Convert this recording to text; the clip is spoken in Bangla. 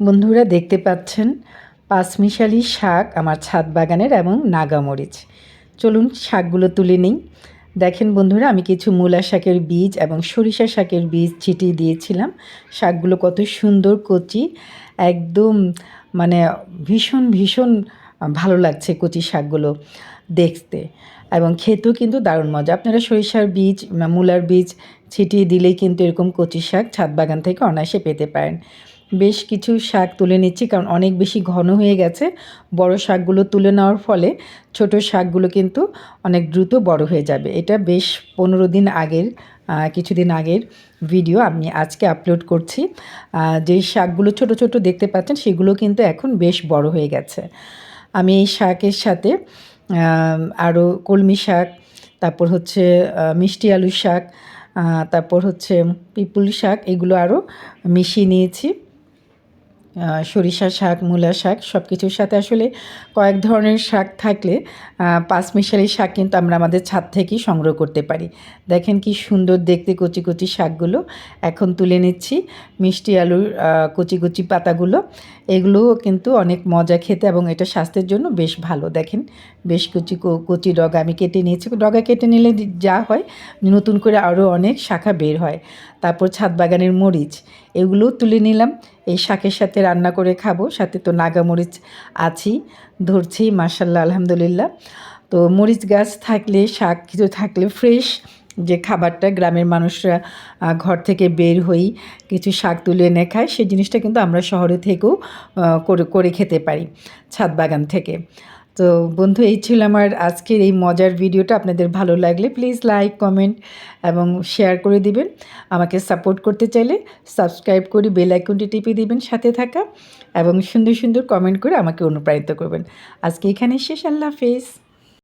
বন্ধুরা দেখতে পাচ্ছেন পাঁচমিশালি শাক আমার ছাদ বাগানের এবং নাগামরিচ। চলুন শাকগুলো তুলে নিই। দেখেন বন্ধুরা, আমি কিছু মূলা শাকের বীজ এবং সরিষা শাকের বীজ ছিটিয়ে দিয়েছিলাম। শাকগুলো কত সুন্দর কচি, একদম মানে ভীষণ ভীষণ ভালো লাগছে কচি শাকগুলো দেখতে। এবং খেতেও কিন্তু দারুণ মজা। আপনারা সরিষার বীজ, মূলার বীজ ছিটিয়ে দিলেই কিন্তু এরকম কচি শাক ছাদ বাগান থেকে অনায়াসে পেতে পারেন। বেশ কিছু শাক তুলে নিচ্ছি, কারণ অনেক বেশি ঘন হয়ে গেছে। বড় শাকগুলো তুলে নেওয়ার ফলে ছোট শাকগুলো কিন্তু অনেক দ্রুত বড় হয়ে যাবে। এটা বেশ পনেরো দিন আগের কিছুদিন আগের ভিডিও আমি আজকে আপলোড করছি। যেই শাকগুলো ছোট ছোট দেখতে পাচ্ছেন, সেগুলো কিন্তু এখন বেশ বড় হয়ে গেছে। আমি এই শাকের সাথে আরও কলমি শাক, তারপর হচ্ছে মিষ্টি আলু শাক তারপর হচ্ছে পিপুল শাক, এগুলো আরও মিশিয়ে নিয়েছি। সরিষা শাক মূলা শাক সব কিছুর সাথে আসলে কয়েক ধরনের শাক থাকলে পাঁচমিশালি শাক কিন্তু আমরা আমাদের ছাদ থেকেই সংগ্রহ করতে পারি। দেখেন কি সুন্দর দেখতে কচি কচি শাকগুলো। এখন তুলে নিচ্ছি মিষ্টি আলুর কচি কচি পাতাগুলো। এগুলোও কিন্তু অনেক মজা খেতে এবং এটা স্বাস্থ্যের জন্য বেশ ভালো। দেখেন বেশ কচি কচি ডগা আমি কেটে নিয়েছি। ডগা কেটে নিলে যা হয়, নতুন করে আরও অনেক শাখা বের হয়। তারপর ছাদ বাগানের মরিচ, এগুলোও তুলে নিলাম। এই শাকের সাথে রান্না করে খাব, সাথে তো নাগামরিচ আছি, ধরছি মার্শাল্লাহ আলহামদুলিল্লাহ। তো মরিচ গাছ থাকলে, শাক কিছু থাকলে ফ্রেশ যে খাবারটা গ্রামের মানুষরা ঘর থেকে বের হই, কিছু শাক তুলে এনে খায় সেই জিনিসটা কিন্তু আমরা শহরে থেকেও করে করে খেতে পারি, ছাদ বাগান থেকে। তো বন্ধু, এই ছিল আমার আজকের এই মজার ভিডিওটা। আপনাদের ভালো লাগলে প্লিজ লাইক কমেন্ট এবং শেয়ার করে দিবেন। আমাকে সাপোর্ট করতে চাইলে সাবস্ক্রাইব করে বেল আইকনটি টিপে দিবেন সাথে থাকা এবং সুন্দর সুন্দর কমেন্ট করে আমাকে অনুপ্রাণিত করবেন। আজকে এখানে শেষ। আল্লাহ হাফেজ।